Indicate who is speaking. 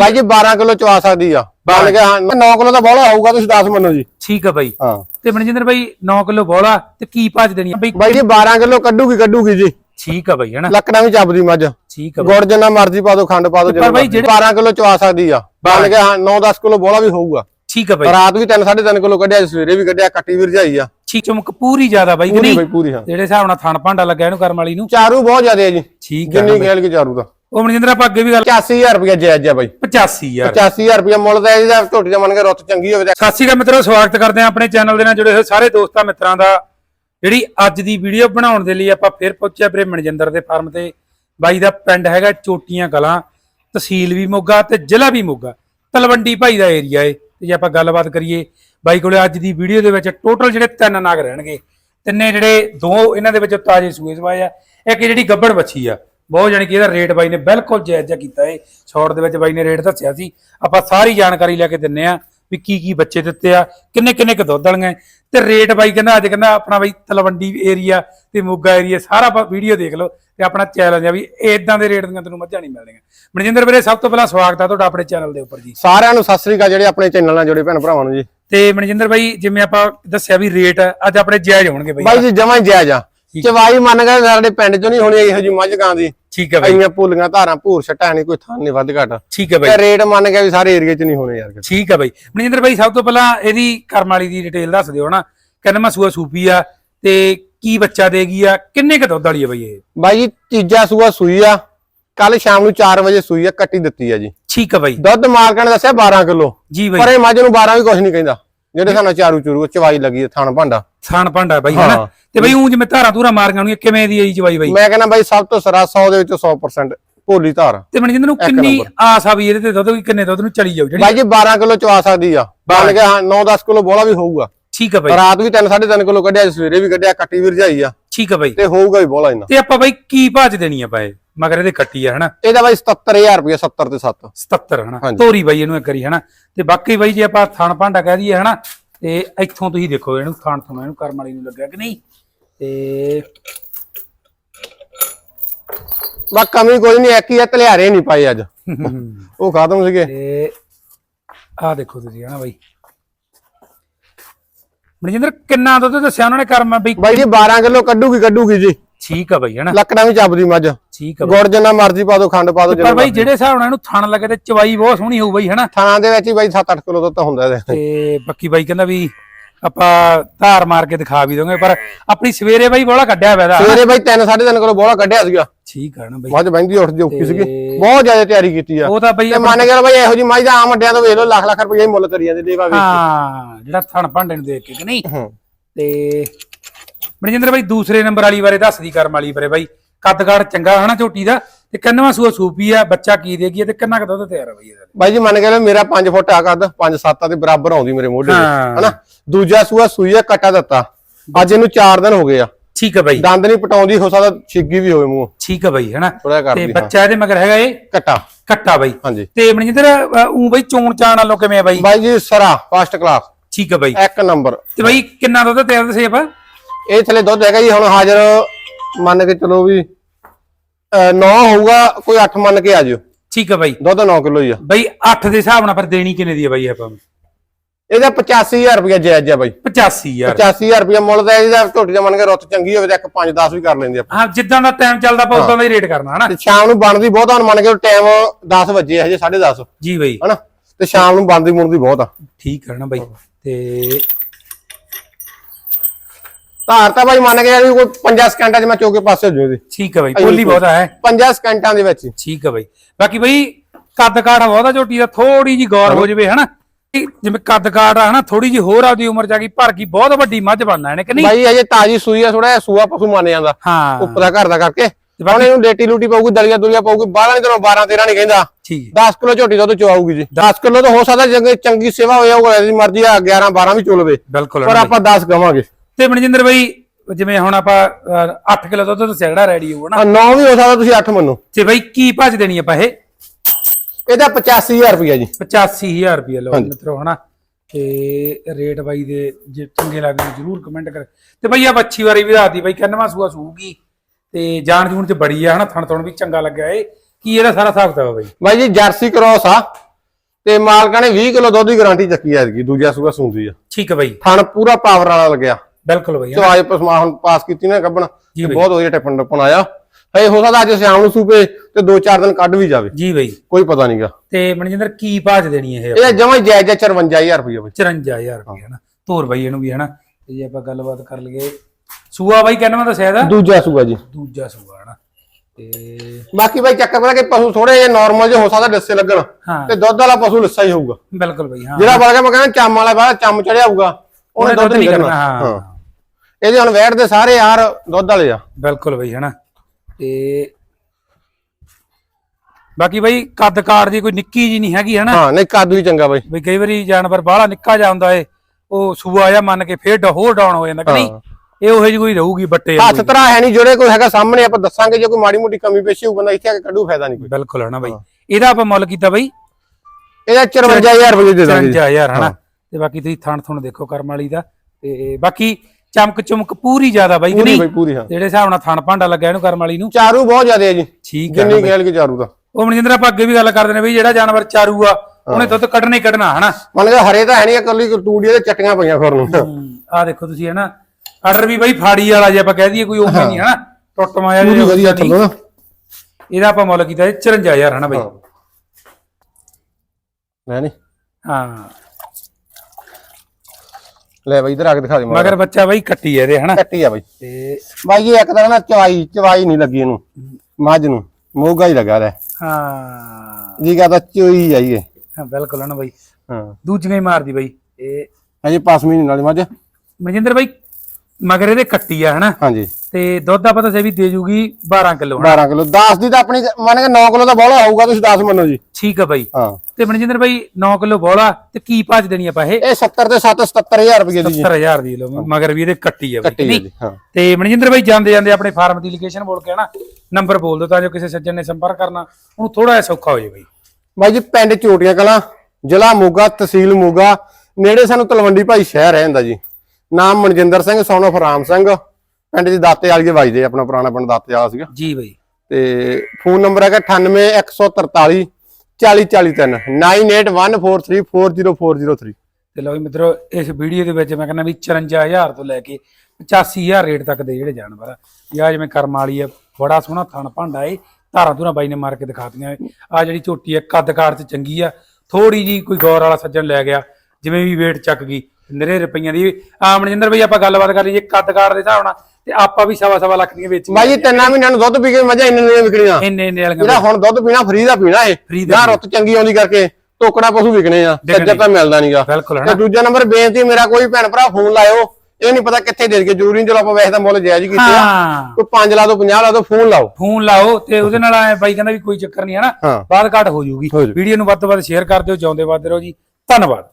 Speaker 1: ਬਾਈ ਜੀ 12 ਕਿਲੋ ਚਵਾ ਸਕਦੀ ਆ। ਬਣ ਗਿਆ 9 ਕਿਲੋ ਦਾ ਬੋਲਾ ਹੋਊਗਾ ਤੁਸੀਂ 10 ਮੰਨੋ ਜੀ।
Speaker 2: ਠੀਕ ਆ ਬਾਈ।
Speaker 1: ਹਾਂ।
Speaker 2: ਤੇ ਮਨਜਿੰਦਰ ਬਾਈ 9 ਕਿਲੋ ਬੋਲਾ ਤੇ ਕੀ ਭੱਜ ਦੇਣੀ ਆ? ਬਾਈ
Speaker 1: ਬਾਈ ਜੀ 12 ਕਿਲੋ ਕੱਢੂਗੀ ਕੱਢੂਗੀ ਜੀ।
Speaker 2: ਠੀਕ ਆ ਬਾਈ ਹਨਾ?
Speaker 1: ਲੱਕੜਾਂ ਵੀ ਚੱਬਦੀ ਮੱਝ।
Speaker 2: ਠੀਕ ਆ
Speaker 1: ਗੁੜ ਜਿੰਨਾ ਮਰਜ਼ੀ ਪਾ ਦਿਓ ਖੰਡ ਪਾ
Speaker 2: ਬਾਈ ਜਿਹੜੇ-
Speaker 1: 12 ਕਿਲੋ ਚਵਾ ਸਕਦੀ ਆ। ਬਣ ਗਿਆ 9-10 ਕਿਲੋ ਬੋਲਾ ਵੀ ਹੋਊਗਾ।
Speaker 2: ਠੀਕ ਆ ਬਾਈ।
Speaker 1: ਰਾਤ ਵੀ 3.5 ਕਿਲੋ ਕੱਢਿਆ ਸਵੇਰੇ ਵੀ ਕੱਢਿਆ ਕੱਟੀ ਵੀ ਰਜਾਈ ਆ।
Speaker 2: ਠੀਕ ਚਮਕ ਪੂਰੀ ਜ਼ਿਆਦਾ ਬਾਈ ਕਿ ਨਹੀਂ?
Speaker 1: ਹਾਂ।
Speaker 2: ਜਿਹੜੇ ਹਿਸਾਬ ਨਾਲ ਥਣ ਭਾਂਡਾ ਲੱਗਿਆ ਇਹਨੂੰ ਕਰਮ ਵਾਲੀ ਨੂੰ।
Speaker 1: ਚਾਰੂ ਬਹੁਤ ਜ਼ਿਆਦਾ ਹੈ ਜੀ।
Speaker 2: ਠੀਕ ਆ
Speaker 1: ਜਿੰਨੀ ਗੇਲ ਕੀ ਚਾਰੂ ਦਾ।
Speaker 2: ਉਹ ਮਨਜਿੰਦਰ ਆਪਾਂ ਅੱਗੇ ਵੀ ਗੱਲ
Speaker 1: 85000 ਰੁਪਏ ਜਾਇਜ਼ ਆ ਬਾਈ।
Speaker 2: 85 ਯਾਰ
Speaker 1: 85000 ਰੁਪਏ ਮੁੱਲ ਦਾ ਇਹਦਾ ਝੋਟੀ ਦਾ ਮੰਨ ਕੇ ਰੁੱਤ ਚੰਗੀ ਹੋਵੇ
Speaker 2: ਸਤਿ ਸ਼੍ਰੀ ਅਕਾਲ ਮਿੱਤਰੋ ਸਵਾਗਤ ਕਰਦੇ ਹਾਂ ਆਪਣੇ ਚੈਨਲ ਦੇ ਨਾਲ ਜੁੜੇ ਹੋਏ ਸਾਰੇ ਦੋਸਤਾਂ ਮਿੱਤਰਾਂ ਦਾ। ਜਿਹੜੀ ਅੱਜ ਦੀ ਵੀਡੀਓ ਬਣਾਉਣ ਦੇ ਲਈ ਆਪਾਂ ਫਿਰ ਪਹੁੰਚਿਆ ਵੀਰੇ ਮਨਜਿੰਦਰ ਦੇ ਫਾਰਮ ਤੇ। ਬਾਈ ਦਾ ਪਿੰਡ ਹੈਗਾ ਚੋਟੀਆਂ ਕਲਾਂ ਤਹਿਸੀਲ ਵੀ ਮੋਗਾ ਤੇ ਜ਼ਿਲ੍ਹਾ ਵੀ ਮੋਗਾ। ਤਲਵੰਡੀ ਭਾਈ ਦਾ ਏਰੀਆ ਏ। ਤੇ ਜੇ ਆਪਾਂ ਗੱਲਬਾਤ ਕਰੀਏ ਬਾਈ ਕੋਲੇ ਅੱਜ ਦੀ ਵੀਡੀਓ ਦੇ ਵਿੱਚ ਟੋਟਲ ਜਿਹੜੇ ਤਿੰਨ ਨਾਗ ਰਹਿਣਗੇ। ਤਿੰਨੇ ਜਿਹੜੇ ਦੋ ਇਹਨਾਂ ਦੇ ਵਿੱਚ ਤਾਜ਼ੇ ਸੂਏ ਸਵਾਏ ਆ। ਇੱਕ ਜਿਹੜੀ ਗੱਬੜ ਬੱਚੀ ਆ। ਬਹੁਤ ਜਾਣੀ ਕਿ ਇਹਦਾ ਰੇਟ ਬਾਈ ਨੇ ਬਿਲਕੁਲ ਜਾਇਜ਼ ਜਿਹਾ ਕੀਤਾ ਏ ਸ਼ਾਰਟ ਦੇ ਵਿੱਚ ਬਾਈ ਨੇ ਰੇਟ ਦੱਸਿਆ ਸੀ। ਆਪਾਂ ਸਾਰੀ ਜਾਣਕਾਰੀ ਲੈ ਕੇ ਦਿੰਨੇ ਆ ਵੀ ਕੀ ਕੀ ਬੱਚੇ ਦਿੱਤੇ ਆ ਕਿੰਨੇ ਕਿੰਨੇ ਕ ਦੁੱਧ ਵਾਲੀਆਂ। ਤੇ ਰੇਟ ਬਾਈ ਕਹਿੰਦਾ ਅੱਜ ਕਹਿੰਦਾ ਆਪਣਾ ਬਾਈ ਤਲਵੰਡੀ ਏਰੀਆ ਤੇ ਮੋਗਾ ਏਰੀਆ ਸਾਰਾ ਵੀਡੀਓ ਦੇਖ ਲਓ ਤੇ ਆਪਣਾ ਚੈਲੰਜ ਆ ਵੀ ਇਦਾਂ ਦੇ ਰੇਟ ਦੀਆਂ ਤੈਨੂੰ ਮੱਝਾਂ ਨਹੀਂ ਮਿਲਣੀਆਂ। ਮਨਜਿੰਦਰ ਵੀਰੇ ਸਭ ਤੋਂ ਪਹਿਲਾਂ ਸਵਾਗਤ ਆ ਤੁਹਾਡਾ ਆਪਣੇ ਚੈਨਲ ਦੇ ਉੱਪਰ ਜੀ।
Speaker 1: ਸਾਰਿਆਂ ਨੂੰ ਸਤਿ ਸ੍ਰੀ ਅਕਾਲ ਜਿਹੜੇ ਆਪਣੇ ਚੈਨਲ ਨਾਲ ਜੁੜੇ ਭੈਣ ਭਰਾਵਾਂ ਨੂੰ ਜੀ।
Speaker 2: ਤੇ ਮਨਜਿੰਦਰ ਬਾਈ ਜਿਵੇਂ ਆਪਾਂ ਦੱਸਿਆ ਵੀ ਰੇਟ ਅੱਜ ਆਪਣੇ ਜਾਇਜ਼ ਹੋਣਗੇ ਬਾਈ।
Speaker 1: ਬਾਈ ਜੀ ਜਮਾਂ ਹੀ ਜਾਇਜ਼ ਆ। ਚਵਾਈ ਮੰਨ ਗਏ ਸਾਡੇ ਪਿੰਡ ਚੋਂ ਨਹੀਂ ਹੋਣੀ ਇਹੋ ਜੀ ਮੱਝ ਗਾਂ ਦੀ।
Speaker 2: ਠੀਕ ਹੈ ਬਾਈ।
Speaker 1: ਇੰਨੀਆਂ ਭੁੱਲੀਆਂ ਧਾਰਾਂ ਭੂਰ ਛਟਾ ਨਹੀਂ ਕੋਈ ਥਾਂ ਨਹੀਂ ਵੱਧ ਘਟ।
Speaker 2: ਠੀਕ ਹੈ ਬਾਈ।
Speaker 1: ਤੇ ਰੇਟ ਮੰਨ ਗਿਆ ਵੀ ਸਾਰੇ ਏਰੀਆ 'ਚ ਨਹੀਂ ਹੋਣੇ ਯਾਰ।
Speaker 2: ਠੀਕ ਹੈ ਬਾਈ। ਮਨਜਿੰਦਰ ਬਾਈ ਸਭ ਤੋਂ ਪਹਿਲਾਂ ਇਹਦੀ ਕਰਮ ਵਾਲੀ ਦੀ ਡਿਟੇਲ ਦੱਸ ਦਿਓ ਹਨਾ ਕਹਿੰਦਾ ਮੈਂ ਸੂਆ ਸੂਪੀ ਆ ਤੇ ਕੀ ਬੱਚਾ ਦੇਗੀ ਆ? ਕਿੰਨੇ ਕ ਦੁੱਧ ਵਾਲੀ ਆ ਬਾਈ ਇਹ?
Speaker 1: ਬਾਈ ਤੀਜਾ ਸੂਆ ਸੂਈ ਆ। ਕੱਲ ਸ਼ਾਮ ਨੂੰ 4 ਵਜੇ ਸੂਈ ਆ ਕੱਟੀ ਦਿੱਤੀ ਆ ਜੀ।
Speaker 2: ਠੀਕ ਹੈ ਬਾਈ।
Speaker 1: ਦੁੱਧ ਮਾਲਕਾਂ ਨੇ ਦੱਸਿਆ 12 ਕਿਲੋ।
Speaker 2: ਜੀ ਬਾਈ।
Speaker 1: ਪਰ ਇਹ ਮੱਝ ਨੂੰ 12 ਵੀ ਕੁਝ ਨਹੀਂ ਕਹਿੰਦਾ। ਜਿਹੜੇ ਸਾਨੂੰ ਚਾਰੂ ਚੂਰੂ ਚਵਾਈ ਲੱਗੀ ਥਣ ਭਾਂਡਾ।
Speaker 2: ਥਾਣ ਭਾਂਡਾ ਬਾਈ ਹਨਾ। ਤੇ ਬਾਈ ਉਹ ਜਿਵੇਂ ਧਾਰਾਂ ਧੂਰਾਂ ਮਾਰੀਆਂ ਹੋਣਗੀਆਂ ਕਿਵੇਂ ਦੀ ਆਈ ਜਵਾਈ ਬਾਈ?
Speaker 1: ਮੈਂ ਕਹਿੰਦਾ ਬਾਈ ਸਭ ਤੋਂ ਸਰਾ 100 ਦੇ ਵਿੱਚੋਂ 100% ਭੋਲੀ ਧਾਰ।
Speaker 2: ਤੇ ਮਨਜਿੰਦਰ ਨੂੰ ਕਿੰਨੀ ਆਸ ਆ ਵੀ ਇਹਦੇ ਤੇ ਦੁੱਧ ਕਿੰਨੇ ਦੁੱਧ ਨੂੰ ਚਲੀ ਜਾਊ ਜਿਹੜੀ
Speaker 1: ਬਾਈ ਜੀ 12 ਕਿਲੋ ਚਵਾ ਸਕਦੀ ਆ। ਬਣ ਗਿਆ 9-10 ਕਿਲੋ ਬੋਲਾ ਵੀ ਹੋਊਗਾ।
Speaker 2: ਠੀਕ ਹੈ ਬਾਈ।
Speaker 1: ਰਾਤ ਵੀ 3.5 ਕਿਲੋ ਕੱਢਿਆ ਸਵੇਰੇ ਵੀ ਕੱਢਿਆ ਕੱਟੀ ਵੀ ਰਜਾਈ ਆ।
Speaker 2: ਠੀਕ ਹੈ ਬਾਈ।
Speaker 1: ਤੇ ਹੋਊਗਾ ਵੀ ਬੋਲਾ ਇਹਨਾਂ
Speaker 2: ਤੇ ਆਪਾਂ ਬਾਈ ਕੀ ਭਾਜ ਦੇਣੀ ਆ ਪਾਏ ਮਗਰ ਇਹਦੇ ਕੱਟੀ ਆ ਹਨਾ?
Speaker 1: ਇਹਦਾ ਬਾਈ 77000 ਰੁਪਏ 70 ਤੇ 7
Speaker 2: 77 ਹਨਾ। ਤੋਰੀ ਬਾਈ ਇਹਨੂੰ ਇੱਕ ਕਰੀ ਹਨਾ? ਤੇ ਬਾਕੀ ਬਾਈ ਜੇ ਆਪਾਂ ਥਣ ਭਾਂਡਾ ਕਹਿ ਦਈਏ ਹਨਾ? ਤੇ ਇੱਥੋਂ ਤੁਸੀਂ ਦੇਖੋ ਇਹਨੂੰ ਥਣ ਥਣ ਇਹਨੂੰ ਕਰਮ ਵਾਲੀ ਨੂੰ ਲੱਗਿਆ ਕਿ ਨਹੀਂ? ਤੇ
Speaker 1: ਬਾ ਕਮੀ ਕੋਈ ਨਹੀਂ ਇੱਕ ਹੀ ਆ ਤਲਿਆਰੇ ਨਹੀਂ ਪਾਏ ਅੱਜ। ਉਹ ਖਤਮ ਸੀਗੇ।
Speaker 2: ਤੇ ਆਹ ਦੇਖੋ ਤੁਸੀਂ ਹਨਾ ਬਾਈ? ਮਨਜਿੰਦਰ ਕਿੰਨਾ ਦੁੱਧ ਦੱਸਿਆ ਉਹਨਾਂ ਨੇ ਕਰਮ? ਬਈ
Speaker 1: ਬਾਈ ਜੀ 12 ਕਿਲੋ ਕੱਢੂਗੀ ਕੱਢੂਗੀ ਜੀ।
Speaker 2: ਠੀਕ ਆ ਬਾਈ ਹਨਾ?
Speaker 1: ਲੱਕੜਾਂ ਵੀ ਚੱਬਦੀ ਮੱਝ।
Speaker 2: ਠੀਕ ਆ।
Speaker 1: ਗੁੜ ਜਿੰਨਾ ਮਰਜ਼ੀ ਪਾ ਦਿਓ ਖੰਡ ਪਾ ਦਿਓ
Speaker 2: ਪਰ ਬਾਈ ਜਿਹੜੇ ਹਿਸਾਬ ਨਾਲ ਇਹਨੂੰ ਥਣ ਲੱਗੇ ਤੇ ਚਵਾਈ ਬਹੁਤ ਸੋਹਣੀ ਹੋਊ ਬਾਈ ਹਨਾ?
Speaker 1: ਥਾਣਾ ਦੇ ਵਿੱਚ ਹੀ ਬਾਈ 7-8 ਕਿਲੋ ਦੁੱਧ ਹੁੰਦਾ ਇਹਦੇ।
Speaker 2: ਤੇ ਬਾਕੀ ਬਾਈ ਕਹਿੰਦਾ ਵੀ ਆਪਾਂ ਧਾਰ ਮਾਰ ਕੇ ਦਿਖਾ ਵੀ ਦੋਗੇ ਪਰ ਆਪਣੀ ਸਵੇਰੇ ਬਾਈ ਬੋਲਾ ਕੱਢਿਆ ਹੋਇਆ ਦਾ
Speaker 1: ਸਵੇਰੇ ਬਾਈ 3-3.5 ਕਿਲੋ ਬੋਲਾ ਕੱਢਿਆ ਸੀਗਾ।
Speaker 2: ਠੀਕ ਆ ਨਾ ਬਾਈ।
Speaker 1: ਮੱਝ ਬੈਂਦੀ ਉੱਠਦੀ ਔਖੀ ਸੀਗੀ। ਬਹੁਤ ਜ਼ਿਆਦਾ ਤਿਆਰੀ ਕੀਤੀ ਆ।
Speaker 2: ਉਹ ਤਾਂ ਬਾਈ
Speaker 1: ਮੰਨ ਗਿਆ ਬਾਈ ਇਹੋ ਜੀ ਮੱਝ ਦਾ ਆਮ ਅੱਡਿਆਂ ਤੋਂ ਵੇਖ ਲਓ ਲੱਖ ਲੱਖ ਰੁਪਏ ਹੀ ਮੁੱਲ ਕਰੀ ਜਾਂਦੇ ਦੇਵਾ ਵੀ
Speaker 2: ਹਾਂ ਜਿਹੜਾ ਥਣ ਭਾਂਡੇ ਨੂੰ ਦੇਖ ਕੇ ਕਿ ਨਹੀਂ?
Speaker 1: ਹੂੰ।
Speaker 2: ਤੇ ਮਨਜਿੰਦਰ ਬਾਈ ਦੂਸਰੇ ਨੰਬਰ ਵਾਲੀ ਬਾਰੇ ਦੱਸਦੀ ਕਰਮ ਵਾਲੀ ਬਾਰੇ ਬਾਈ। ਕੱਦਗੜ ਚੰਗਾ ਹਨਾ ਝੋਟੀ ਦਾ? ਤੇ ਕਿੰਨਵਾਂ ਸੂਆ ਸੂਪੀ ਆ ਬੱਚਾ ਕੀ ਦੇਗੀ ਤੇ ਕਿੰਨਾ ਕੁ ਦੁੱਧ ਤਿਆਰ ਆ ਬਾਈ ਇਹਦਾ?
Speaker 1: ਬਾਈ ਜੀ ਮੰਨ ਕੇ ਲਓ ਮੇਰਾ 5 ਫੁੱਟ ਆ ਕੱਦ 5-7 ਦੇ ਬਰਾਬਰ ਆਉਂਦੀ ਮੇਰੇ ਮੋਢੇ
Speaker 2: ਹਾਂ।
Speaker 1: ਤੇ ਹਨਾ? ਦੂਜਾ ਸੂਆ ਸੂਈ ਆ ਕੱਟਾ ਦਿੱਤਾ। ਅੱਜ ਇਹਨੂੰ 4 ਦਿਨ ਹੋ ਗਏ ਆ।
Speaker 2: ਠੀਕ ਆ ਬਾਈ।
Speaker 1: ਦੰਦ ਨਹੀਂ ਪਟਾਉਂਦੀ ਹੋ ਸਕਦਾ ਛਿੱਗੀ ਵੀ ਹੋਵੇ ਮੂੰਹ।
Speaker 2: ਠੀਕ ਆ ਬਾਈ ਹਨਾ?
Speaker 1: ਥੋੜਾ
Speaker 2: ਤੇ
Speaker 1: ਕਰਦੀ ਹਾਂ।
Speaker 2: ਬੱਚਾ ਇਹਦੇ ਮਗਰ ਹੈਗਾ ਇਹ?
Speaker 1: ਕੱਟਾ।
Speaker 2: ਕੱਟਾ ਬਾਈ।
Speaker 1: ਹਾਂਜੀ।
Speaker 2: ਤੇ ਮਨਜਿੰਦਰ ਉਹ ਬਾਈ ਚੋਣ ਚਾਣ ਵਾਲੋ ਕਿਵੇਂ ਆ ਬਾਈ?
Speaker 1: ਬਾਈ ਜੀ ਸਰਾ ਫਸਟ ਕਲਾਸ
Speaker 2: ਠੀਕ ਆ ਬਾਈ।
Speaker 1: ਇੱਕ ਨੰਬਰ।
Speaker 2: ਤੇ ਬਾਈ ਕਿੰਨਾ ਦੁੱਧ ਤਿਆਰ ਦੱਸੇ ਆਪਾਂ
Speaker 1: ਇਹ ਥਲੇ ਦੁੱਧ ਹੈਗਾ ਜੀ ਹੁਣ ਹਾਜ਼ਰ ਮੰਨ ਕੇ ਚਲੋ ਵੀ 9 ਹੋਊਗਾ ਕੋਈ 8 ਮੰਨ ਕੇ ਆ ਜਿਓ।
Speaker 2: ਠੀਕ ਆ ਬਾਈ।
Speaker 1: ਦੁੱਧ 9 ਕਿਲੋ ਹੀ ਆ।
Speaker 2: ਬਾਈ 8 ਦੇ ਹਿਸਾਬ ਨਾਲ ਫਿਰ ਦੇਣੀ ਕਿੰਨੇ ਦੀ ਆ ਬਾਈ ਆਪਾਂ
Speaker 1: ਇਹਦਾ 85000 ਰੁਪਏ ਜਾਇਜ਼ ਆ ਬਾਈ।
Speaker 2: 85 ਯਾਰ
Speaker 1: 85000 ਰੁਪਏ ਮੁੱਲ ਦਾ ਇਹਦਾ ਝੋਟੀ ਦਾ ਮੰਨ ਕੇ ਰੁੱਤ ਚੰਗੀ ਹੋਵੇ ਤਾਂ ਇੱਕ 5-10 ਵੀ ਕਰ ਲੈਂਦੇ ਆਪਾਂ।
Speaker 2: ਹਾਂ ਜਿੱਦਾਂ ਦਾ ਟਾਈਮ ਚੱਲਦਾ ਆਪਾਂ ਉਦਾਂ ਦਾ ਹੀ ਰੇਟ ਕਰਨਾ ਹਨਾ?
Speaker 1: ਤੇ ਸ਼ਾਮ ਨੂੰ ਬਣਦੀ ਬਹੁਤ ਹੁਣ ਮੰਨ ਕੇ ਟਾਈਮ 10 ਵਜੇ ਹਜੇ 10:30
Speaker 2: ਜੀ ਬਾਈ।
Speaker 1: ਹਨਾ? ਤੇ ਸ਼ਾਮ ਨੂੰ ਬਣਦੀ ਮੁੜਦੀ ਬਹੁਤ ਆ।
Speaker 2: ਠੀਕ ਹੈ ਨਾ ਬਾਈ। ਤੇ
Speaker 1: ਧਾਰ ਤਾਂ ਬਾਈ ਮੰਨ ਕੇ ਯਾਰ ਵੀ ਕੋਈ 5 ਸਕਿੰਟਾਂ 'ਚ ਮੈਂ ਚੋਕੇ ਪਾਸੇ ਹੋ ਜੂ ਇਹਦੀ।
Speaker 2: ਠੀਕ ਹੈ ਬਾਈ ਬੋਲੀ ਬਹੁਤ ਹੈ।
Speaker 1: 5 ਸਕਿੰਟਾਂ ਦੇ ਵਿੱਚ।
Speaker 2: ਠੀਕ ਹੈ ਬਾਈ। ਬਾਕੀ ਬਾਈ ਕੱਦ ਕਾਠ ਬਹੁਤਾ ਝੋਟੀ ਦਾ ਥੋੜੀ ਜੀ ਗੌਰ ਹੋ ਜਵੇ ਹਨਾ? ਜਿਵੇਂ ਕੱਦ ਕਾਠ ਆ ਹਨਾ ਥੋੜੀ ਜੀ ਹੋਰ ਆਪਦੀ ਉਮਰ ਜਾ ਗਈ ਭਰ ਗਈ ਬਹੁਤ ਵੱਡੀ ਮੱਝ ਬਣਨਾ ਇਹਨੇ ਕਿ ਨਹੀਂ?
Speaker 1: ਬਾਈ ਅਜੇ ਤਾਜੀ ਸੂਈ ਆ ਥੋੜਾ ਸੂਆ ਪਸ਼ੂ ਮੰਨ ਜਾਂਦਾ।
Speaker 2: ਹਾਂ।
Speaker 1: ਉੱਪਰ ਦਾ ਘਰ ਦਾ ਕਰਕੇ। ਹੁਣ ਇਹਨੂੰ ਡੇਟੀ ਲੂਟੀ ਪਾਊਗੀ ਦਲੀਆ ਦੁਲੀਆ ਪਾਊਗੀ ਬਾਹਲਾ ਨਹੀਂ ਤੈਨੂੰ 12 13 ਨਹੀਂ ਕਹਿੰਦਾ।
Speaker 2: ਠੀਕ।
Speaker 1: 10 ਕਿਲੋ ਝੋਟੀ ਦੁੱਧ ਚਵਾਊਗੀ ਜੀ। 10 ਕਿਲੋ ਤਾਂ ਹੋ ਸਕਦਾ ਚੰਗੀ ਚੰਗੀ ਸੇਵਾ ਹੋ ਜਾਊਗਾ ਇਹਦੀ ਮਰਜ਼ੀ ਆ 11 12 ਵੀ ਚੁਲਵੇ ਪਰ ਆਪਾਂ 10 ਕਵਾਂਗੇ।
Speaker 2: ਤੇ ਮਨਜਿੰਦਰ ਬਾਈ ਜਿਵੇਂ ਹੁਣ ਆਪਾਂ 8 ਕਿਲੋ ਦੁੱਧ ਦੱਸਿਆ ਜਿਹੜਾ ਰੈਡੀ ਹੋਊ ਨਾ।
Speaker 1: 9 ਵੀ ਹੋ ਸਕਦਾ ਤੁਸੀਂ 8 ਮੰਨੋ।
Speaker 2: ਤੇ ਬਾਈ ਕੀ ਭੱਜ ਦੇਣੀ ਆਪਾਂ ਇਹ?
Speaker 1: ਇਹਦਾ 85000 ਰੁਪਇਆ ਜੀ।
Speaker 2: 85000 ਰੁਪਏ ਲਓ ਮਿੱਤਰੋ ਹਨਾ। ਤੇ ਰੇਟ ਬਾਈ ਦੇ ਜੇ ਚੰਗੇ ਲੱਗਦੇ ਜਰੂਰ ਕਮੈਂਟ ਕਰ ਤੇ ਬਾਈ ਆ ਬੱਚੀ ਵਾਰੀ ਵੀ ਰਾਤੀ ਬਾਈ ਕਿੰਨਵਾਂ ਸੂਆ ਸੂਗੀ ਤੇ ਜਾਣ ਜੂਣ ਚ ਬੜੀ ਆ ਹਨਾ ਥਣ ਥਣ ਵੀ ਚੰਗਾ ਲੱਗਿਆ ਏ ਕੀ ਇਹਦਾ ਸਾਰਾ ਹਿਸਾਬ ਕਿਤਾਬ ਆ ਬਾਈ?
Speaker 1: ਬਾਈ ਜੀ ਜਰਸੀ ਕ੍ਰੋਸ ਆ। ਤੇ ਮਾਲਕਾਂ ਨੇ 20 ਕਿਲੋ ਦੁੱਧ ਦੀ ਗਾਰੰਟੀ ਚੱਕੀ ਐ ਜੀ ਦੂਜਾ ਸੂਆ ਸੂੰਦੀ ਆ।
Speaker 2: ਠੀਕ ਹੈ ਬਾਈ।
Speaker 1: ਥਣ ਪੂਰਾ ਪਾਵਰ ਵਾਲਾ ਲੱਗਿਆ।
Speaker 2: ਬਿਲਕੁਲ ਬਾਈ
Speaker 1: ਚਵਾਜ ਪਸਮਾ ਹੁਣ ਪਾਸ ਕੀਤੀ ਨਾ
Speaker 2: ਜੀ
Speaker 1: ਤੇ। ਬਹੁਤ ਵਧੀਆ ਟਿਫਨ ਟਪਣ ਆਇਆ। ਹਏ ਹੋ ਸਕਦਾ ਅੱਜ ਸ਼ਾਮ ਨੂੰ ਸੂਪੇ ਤੇ 2-4 ਦਿਨ ਕੱਢ ਵੀ ਜਾਵੇ।
Speaker 2: ਜੀ ਬਾਈ।
Speaker 1: ਕੋਈ ਪਤਾ ਨਹੀਂਗਾ
Speaker 2: ਤੇ ਮਨਜਿੰਦਰ ਕੀ ਭਾਜ ਦੇਣੀ ਇਹ
Speaker 1: ਇਹ ਜਮਾ ਜਾਇਜ਼ 54000 ਰੁਪਏ ਬਈ।
Speaker 2: 54000 ਰੁਪਏ ਹਨਾ। ਤੋਰ ਬਾਈ ਇਹਨੂੰ ਵੀ ਹਨਾ। ਤੇ ਜੇ ਆਪਾਂ ਗੱਲਬਾਤ ਕਰ ਲਈਏ ਸੂਆ ਬਾਈ ਕਹਿੰਦਾ ਮੈਂ ਦੱਸਿਆ ਦਾ
Speaker 1: ਦੂਜਾ ਸੂਆ ਜੀ।
Speaker 2: ਦੂਜਾ ਸੂਆ ਹਨਾ। ਤੇ
Speaker 1: ਬਾਕੀ ਬਾਈ ਚੱਕਰ ਪਤਾ ਕਿ ਪਸ਼ੂ ਥੋੜੇ ਜਿਹੇ ਨਾਰਮਲ ਜਿਹੇ ਹੋ ਸਕਦਾ ਲੱਸੇ ਲੱਗਣ। ਤੇ ਦੁੱਧ ਵਾਲਾ ਪਸ਼ੂ ਲੱਸਾ ਹੀ ਹੋਊਗਾ।
Speaker 2: ਬਿਲਕੁਲ ਬਾਈ ਹਾਂ।
Speaker 1: ਜਿਹੜਾ ਬਲਕਿ ਮੈਂ ਕਹਿੰਦਾ ਚੰਮ ਵਾਲਾ ਬਾਹਰ ਚੰਮ ਚੜਿਆ ਹੋਊਗਾ ਉਹਨੇ ਦੁੱਧ ਨਹੀਂ ਕਰਨਾ
Speaker 2: ਹਾਂ।
Speaker 1: ਇਹਦੇ ਹੁਣ ਵੈਟ ਦੇ ਸਾਰੇ ਯਾਰ ਦੁੱਧ ਵਾਲੇ ਆ।
Speaker 2: ਬਿਲਕੁਲ ਬਾਈ ਹਨਾ? ਤੇ ਬਾਕੀ ਬਾਈ ਕੱਦ ਕਾਰ ਦੀ ਕੋਈ ਨਿੱਕੀ ਜੀ ਨਹੀਂ ਹੈਗੀ ਹਨਾ?
Speaker 1: ਹਾਂ ਨਹੀਂ ਕਾਦੂ ਹੀ ਚੰਗਾ ਬਾਈ।
Speaker 2: ਬਈ ਕਈ ਵਾਰੀ ਜਾਨਵਰ ਬਾਹਲਾ ਨਿੱਕਾ ਜਾ ਹੁੰਦਾ ਏ ਉਹ ਸੂਆ ਜਾਂ ਮੰਨ ਕੇ ਫੇਰ ਹੋਰ ਡਾਊਨ ਹੋ ਜਾਂਦਾ ਕਿ ਨਹੀਂ?
Speaker 1: ਹਾਂ।
Speaker 2: ਇਹ ਉਹੇ ਜਿਹੀ ਕੋਈ ਰਹੂਗੀ ਬੱਟੇ
Speaker 1: ਹੱਥ ਤਰਾ ਹੈ ਨਹੀਂ ਜਿਹੜੇ ਕੋਈ ਹੈਗਾ ਸਾਹਮਣੇ ਆਪਾਂ ਦੱਸਾਂਗੇ ਜੇ ਕੋਈ ਮਾੜੀ ਮੋਟੀ ਕਮੀ ਪੇਸ਼ੀ ਹੋਊ ਬੰਦਾ ਇੱਥੇ ਆ ਕੇ ਕੱਢੂ ਫਾਇਦਾ ਨਹੀਂ ਕੋਈ।
Speaker 2: ਬਿਲਕੁਲ ਹਨਾ ਬਾਈ? ਇਹਦਾ ਆਪਾਂ ਮੁੱਲ ਕੀਤਾ ਬਾਈ?
Speaker 1: ਇਹਦਾ 54000 ਰੁਪਏ ਦੇ ਦਾਂਗੇ।
Speaker 2: 54000 ਹਨਾ? ਤੇ ਬਾਕੀ ਤੁਸੀਂ ਥਣ ਥਣ ਦੇਖੋ ਕਰਮ ਵਾਲੀ ਦਾ। ਤੇ ਬਾਕੀ ਚਮਕ ਚਮਕ ਪੂਰੀ ਜ਼ਿਆਦਾ ਬਾਈ ਕਿ
Speaker 1: ਪੂਰੀ
Speaker 2: ਨਹੀਂ?
Speaker 1: ਬਾਈ ਪੂਰੀ ਹਾਂ।
Speaker 2: ਜਿਹੜੇ ਹਿਸਾਬ ਨਾਲ ਥਣ ਭਾਂਡਾ ਲੱਗਾ ਇਹਨੂੰ ਕਰਮ ਵਾਲੀ ਨੂੰ।
Speaker 1: ਚਾਰੂ ਬਹੁਤ ਜ਼ਿਆਦਾ ਹੈ ਜੀ।
Speaker 2: ਠੀਕ ਹੈ
Speaker 1: ਜਿੰਨੀ ਗੈਲ ਕੇ ਚਾਰੂ ਦਾ।
Speaker 2: ਉਹ ਮਨਜਿੰਦਰ ਆਪਾਂ ਅੱਗੇ ਵੀ ਗੱਲ ਕਰਦੇ ਨੇ ਬਈ ਜਿਹੜਾ ਜਾਨਵਰ ਚਾਰੂ ਆ ਉਹਨੇ ਦੁੱਧ ਕੱਢਣਾ ਹੀ ਕੱਢਣਾ ਹਨਾ?
Speaker 1: ਮੰਨ ਕੇ ਹਰੇ ਤਾਂ ਹੈ ਨਹੀਂ ਇਕੱਲੀ ਤੂੜੀ ਦੇ ਚੱਟੀਆਂ ਪਈਆਂ ਫਿਰ ਨੂੰ
Speaker 2: ਆ ਦੇਖੋ ਤੁਸੀਂ ਹਨਾ? ਆਰਡਰ ਵੀ ਬਾਈ ਫਾੜੀ ਵਾਲਾ ਜੇ ਆਪਾਂ ਕਹਿ ਦਈਏ ਕੋਈ ਉਵੇਂ ਨਹੀਂ ਹਨਾ? ਟੁੱਟ ਮਾਇਆ
Speaker 1: ਪੂਰੀ ਵਧੀਆ ਥੱਲੋਂ ਨਾ।
Speaker 2: ਇਹਦਾ ਆਪਾਂ ਮੁੱਲ ਕੀਤਾ ਜੀ 54000 ਹਨਾ ਬਾਈ?
Speaker 1: ਲੈ ਨਹੀਂ
Speaker 2: ਹਾਂ।
Speaker 1: ਲੈ ਬਾਈ ਇਧਰ ਆ ਕੇ ਦਿਖਾ ਦੇ ਮਗਰ
Speaker 2: ਮਗਰ ਬੱਚਾ ਬਾਈ ਕੱਟੀ ਆ ਇਹਦੇ ਹਨਾ?
Speaker 1: ਕੱਟੀ ਆ ਬਾਈ।
Speaker 2: ਤੇ
Speaker 1: ਬਾਈ ਜੀ ਇੱਕ ਤਾਂ ਨਾ ਚਵਾਈ ਚਵਾਈ ਨਹੀਂ ਲੱਗੀ ਇਹਨੂੰ ਮੱਝ ਨੂੰ। ਮੋਗਾ ਹੀ ਲੱਗਾ ਰਿਹਾ
Speaker 2: ਹਾਂ।
Speaker 1: ਜੀ ਕਹਤਾ ਚੋਈ ਜਾਈਏ
Speaker 2: ਹਾਂ ਬਿਲਕੁਲ ਹਨਾ ਬਾਈ।
Speaker 1: ਹਾਂ।
Speaker 2: ਦੂਜੀਆਂ ਹੀ ਮਾਰਦੀ ਬਾਈ। ਇਹ
Speaker 1: ਅਜੇ ਪਾਸਵੀਂ ਨਹੀਂ ਨਾਲੀ ਮੱਝ।
Speaker 2: ਮਨਜਿੰਦਰ ਬਾਈ ਮਗਰ ਇਹਦੇ ਕੱਟੀ ਆ ਹਨਾ?
Speaker 1: ਹਾਂਜੀ।
Speaker 2: ਤੇ ਦੁੱਧ ਆਪਾਂ ਤਾਂ ਸੇ ਵੀ ਦੇ ਜੂਗੀ 12 ਕਿਲੋ ਹਨਾ?
Speaker 1: 12 ਕਿਲੋ। 10 ਦੀ ਤਾਂ ਆਪਣੀ ਮੰਨ ਕੇ 9 ਕਿਲੋ ਦਾ ਬੋਲਾ ਹੋਊਗਾ ਤੁਸੀਂ 10 ਮੰਨੋ ਜੀ।
Speaker 2: ਠੀਕ ਆ ਬਾਈ।
Speaker 1: ਹਾਂ।
Speaker 2: ਤੇ ਮਨਜਿੰਦਰ ਬਾਈ 9 ਕਿਲੋ ਬੋਲਾ ਤੇ ਕੀ ਭੱਜ ਦੇਣੀ ਆਪਾਂ ਇਹ?
Speaker 1: ਇਹ 70 ਤੇ 7 77000 ਰੁਪਏ ਦੀ ਜੀ।
Speaker 2: 70000 ਦੀ ਲੋ ਮਗਰ ਵੀ ਇਹਦੇ ਕੱਟੀ ਆ ਬਾਈ ਤੇ ਮਨਜਿੰਦਰ ਬਾਈ ਜਾਂਦੇ ਜਾਂਦੇ ਆਪਣੇ ਫਾਰਮ ਦੀ ਲੋਕੇਸ਼ਨ ਬੋਲ ਕੇ ਹਨਾ ਨੰਬਰ ਬੋਲ ਦਿਓ ਤਾਂ ਜੋ ਕਿਸੇ ਸੱਜਣ ਨੇ ਸੰਪਰਕ ਕਰਨਾ। ਉਹਨੂੰ ਥੋੜਾ ਜਿਹਾ ਸੌਖਾ ਹੋ ਜਾਏ ਬਾਈ।
Speaker 1: ਬਾਈ ਜੀ ਪਿੰਡ ਚੋਟੀਆਂ ਕਲਾਂ ਜ਼ਿਲ੍ਹਾ ਮੋਗਾ ਤਹਿਸੀਲ ਮੋਗਾ ਨੇੜੇ ਸਾਨੂੰ ਤਲਵੰਡੀ ਭਾਈ ਸ਼ਹਿਰ ਰਹਿੰਦਾ ਜੀ। ਨਾਮ ਮਨਜਿੰਦਰ ਸਿੰਘ son of ਰਾਮ ਸਿੰਘ। ਪਿੰਡ ਦੀ ਦਾਤੇ ਵਾਲੀ ਦੇ ਵੱਜਦੇ ਆਪਣਾ ਪੁਰਾਣਾ ਪਿੰਡ ਦਾਤੇ ਵਾਲਾ ਸੀਗਾ।
Speaker 2: ਜੀ ਬਾਈ।
Speaker 1: ਤੇ ਫੋਨ ਨੰਬਰ ਹੈਗਾ 98143 40403 9814340403
Speaker 2: ਤੇ ਲਓ ਜੀ ਮਿੱਤਰੋ ਇਸ ਵੀਡੀਓ ਦੇ ਵਿੱਚ ਮੈਂ ਕਹਿੰਦਾ ਵੀ 54000 ਤੋਂ ਲੈ ਕੇ 85000 ਰੇਟ ਤੱਕ ਦੇ ਜਿਹੜੇ ਜਾਨਵਰ ਆ। ਜਾਂ ਜਿਵੇਂ ਕਰਮ ਵਾਲੀ ਆ ਬੜਾ ਸੋਹਣਾ ਥਣ ਭਾਂਡਾ ਏ ਧਾਰਾਂ ਧੁਰਾਂ ਬਾਈ ਨੇ ਮਾਰ ਕੇ ਦਿਖਾਤੀਆਂ ਆ ਜਿਹੜੀ ਝੋਟੀ ਆ ਕੱਦਕਾਰ ਚ ਚੰਗੀ ਆ। ਥੋੜੀ ਜੀ ਕੋਈ ਗੌਰ ਵਾਲਾ ਸੱਜਣ ਲੈ ਗਿਆ ਜਿਵੇਂ ਵੀ weight ਚੱਕ ਗਈ ਨਿਰੇ ਰੁਪਈਆਂ ਦੀ। ਆ ਮਨਜਿੰਦਰ ਬਈ ਆਪਾਂ ਗੱਲਬਾਤ ਕਰ ਲਈਏ ਕੱਦਕਾਰ ਦੇ ਹਿਸਾਬ ਨਾਲ ਤੇ ਆਪਾਂ ਵੀ ਸਵਾ ਸਵਾ ਲੱਖ ਦੀਆਂ ਵੇਚੀਆਂ।
Speaker 1: ਬਾਈ ਜੀ ਤਿੰਨਾਂ ਮਹੀਨਿਆਂ ਨੂੰ ਦੁੱਧ ਪੀ ਕੇ ਮੱਝਾਂ ਇੰਨੇ ਨੇ ਵਿਕਣੀਆਂ।
Speaker 2: ਇੰਨੇ ਇੰਨੇ ਵਾਲੀਆਂ
Speaker 1: ਜਿਹੜਾ ਹੁਣ ਦੁੱਧ ਪੀਣਾ ਫਰੀ ਦਾ ਪੀਣਾ
Speaker 2: ਦਾ
Speaker 1: ਨਾ ਰੁੱਤ ਚੰਗੀ ਆਉਂਦੀ ਕਰਕੇ ਟੋਕੜਾ ਪਸ਼ੂ ਵਿਕਣੇ ਆ ਚੱਜਰ ਤਾਂ ਮਿਲਦਾ ਨਹੀਂਗਾ ਤੇ ਦੂਜਾ ਨੰਬਰ ਬੇਨਤੀ ਮੇਰਾ ਕੋਈ ਭੈਣ ਭਰਾ ਫੋਨ ਲਾਇਓ। ਇਹ ਨਹੀਂ ਪਤਾ ਕਿੱਥੇ ਦੇ ਕੇ ਜ਼ਰੂਰੀ ਨਹੀਂ ਚਲੋ ਆਪਾਂ ਵੈਸੇ ਤਾਂ ਮੁੱਲ ਜਾਇਜ਼ ਕੀਤੇ ਆ। ਕੋਈ 5 ਲਾ ਦੋ 50 ਲਾ ਦੋ ਫੋਨ ਲਾਓ।
Speaker 2: ਫੋਨ ਲਾਓ ਤੇ ਉਹਦੇ ਨਾਲ ਐ ਬਾਈ ਕਹਿੰਦਾ ਵੀ ਕੋਈ ਚੱਕਰ ਨਹੀਂ ਹੈ। ਨਾ ਬਾਅਦ ਘਾਟ
Speaker 1: ਹੋ ਜਾਊ।
Speaker 2: ਵੀਡੀਓ ਨੂੰ ਵੱਧ ਤੋਂ ਵੱਧ ਸ਼ੇਅਰ ਕਰ ਦਿਓ ਜਿਉਂਦੇ ਵੱਧਦੇ ਰਹੋ ਜੀ। ਧੰਨਵਾਦ।